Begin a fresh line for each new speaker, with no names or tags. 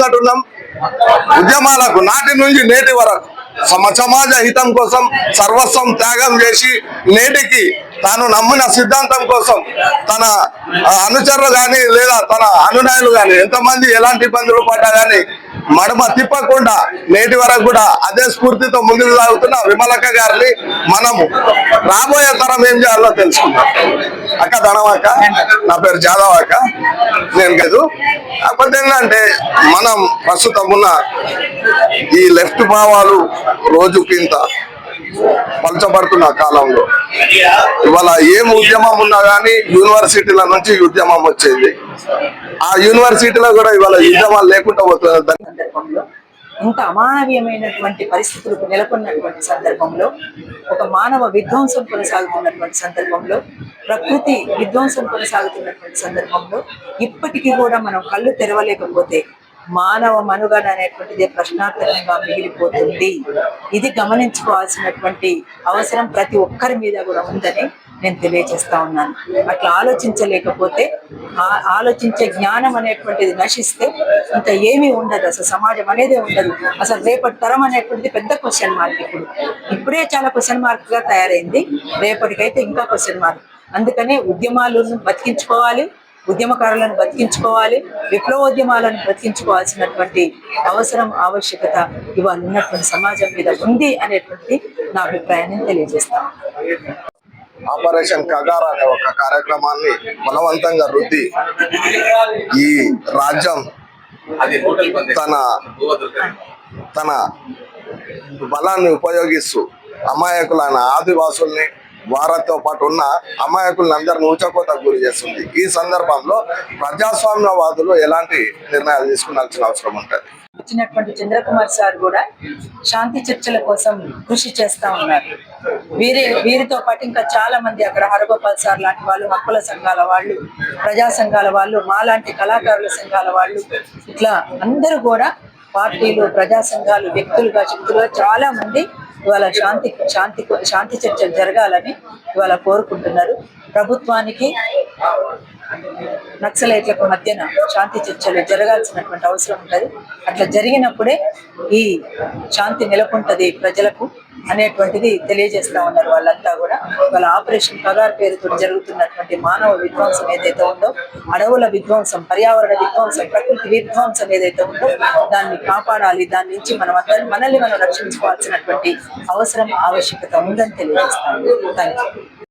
ముందటున్నాం ఉద్యమాలకు నాటి నుంచి నేటి వరకు సమాజ హితం కోసం సర్వస్వం త్యాగం చేసి నేటికి తాను నమ్మిన సిద్ధాంతం కోసం తన అనుచరులు కానీ లేదా తన అనునాయులు కానీ ఎంతమంది ఎలాంటి ఇబ్బందులు పడ్డా కానీ మడమ తిప్పకుండా నేటి వరకు కూడా అదే స్ఫూర్తితో ముందుకు సాగుతున్న విమలక్క గారిని మనము రాబోయే తరం ఏం చేయాలో తెలుసుకుందాం. అక్క ధనవాక నా పేరు జాదవ్ అక్క నేను కాదు. కాకపోతే ఏంటంటే మనం ప్రస్తుతం ఉన్న ఈ లెఫ్ట్ భావాలు రోజుకింత పలచబడుతున్న కాలంలో. ఇవాళ ఏం ఉద్యమం ఉన్నా కానీ యూనివర్సిటీల నుంచి ఉద్యమం వచ్చేది. ఆ యూనివర్సిటీలో కూడా ఇవాళ ఉద్యమాలు లేకుండా పోతున్న
సందర్భంలో ఇంత అమానవీయమైనటువంటి పరిస్థితులకు నెలకొన్నటువంటి సందర్భంలో ఒక మానవ విధ్వంసం కొనసాగుతున్నటువంటి సందర్భంలో ప్రకృతి విధ్వంసం కొనసాగుతున్నటువంటి సందర్భంలో ఇప్పటికీ కూడా మనం కళ్ళు తెరవలేకపోతే మానవ మనుగడ అనేటువంటిది ప్రశ్నార్థకంగా మిగిలిపోతుంది. ఇది గమనించుకోవాల్సినటువంటి అవసరం ప్రతి ఒక్కరి మీద కూడా ఉందని నేను తెలియజేస్తా ఉన్నాను. అట్లా ఆలోచించలేకపోతే ఆలోచించే జ్ఞానం అనేటువంటిది నశిస్తే ఇంకా ఏమీ ఉండదు. అసలు సమాజం అనేది ఉండదు. అసలు రేపటి తరం అనేటువంటిది పెద్ద క్వశ్చన్ మార్క్ ఇప్పుడు. ఇప్పుడే చాలా క్వశ్చన్ మార్క్గా తయారైంది. రేపటికైతే ఇంకా క్వశ్చన్ మార్క్ అందుకనే ఉద్యమాలను బతికించుకోవాలి. ఉద్యమకారులను బతికించుకోవాలి విప్లవోద్యమాలను బతికించుకోవాల్సినటువంటి అవసరం ఆవశ్యకత ఇవాళ ఉన్నటువంటి సమాజం మీద ఉంది అనేటువంటి నా అభిప్రాయాన్ని తెలియజేస్తాను.
ఆపరేషన్ కగార్ అనే ఒక కార్యక్రమాన్ని బలవంతంగా రుద్ది ఈ రాజ్యం తన తన బలాన్ని ఉపయోగిస్తూ అమాయకులైన ఆదివాసుల్ని వారితో పాటు ఉన్న అమాయకులను అందరిని ఊచకోత గురి చేస్తుంది. ఈ సందర్భంలో ప్రజాస్వామ్యవాదులు ఎలాంటి నిర్ణయాలు తీసుకోవాల్సిన అవసరం ఉంటుంది?
వచ్చినటువంటి చంద్రకుమార్ సార్ కూడా శాంతి చర్చల కోసం కృషి చేస్తా ఉన్నారు. వీరి వీరితో పాటు ఇంకా చాలా మంది అక్కడ హరగోపాల్ సార్ లాంటి వాళ్ళు హక్కుల సంఘాల వాళ్ళు ప్రజా సంఘాల వాళ్ళు మాలాంటి కళాకారుల సంఘాల వాళ్ళు ఇట్లా అందరూ కూడా పార్టీలు ప్రజా సంఘాలు వ్యక్తులుగా శక్తులుగా చాలా మంది ఇవాళ శాంతి శాంతి శాంతి చర్చలు జరగాలని ఇవాళ కోరుకుంటున్నారు. ప్రభుత్వానికి నక్సలైట్లకు మధ్యన శాంతి చర్చలు జరగాల్సినటువంటి అవసరం ఉంటుంది. అట్లా జరిగినప్పుడే ఈ శాంతి నెలకొంటది ప్రజలకు. అనేటువంటిది తెలియజేస్తా ఉన్నారు వాళ్ళంతా కూడా. వాళ్ళ ఆపరేషన్ పగార్ పేరుతో జరుగుతున్నటువంటి మానవ విధ్వంసం ఏదైతే ఉందో అడవుల విధ్వంసం పర్యావరణ విధ్వంసం ప్రకృతి విధ్వంసం ఏదైతే ఉందో దాన్ని కాపాడాలి. దాని నుంచి మనం అందరం మనల్ని మనం రక్షించుకోవాల్సినటువంటి అవసరం ఆవశ్యకత ఉందని తెలియజేస్తాను థ్యాంక్ యూ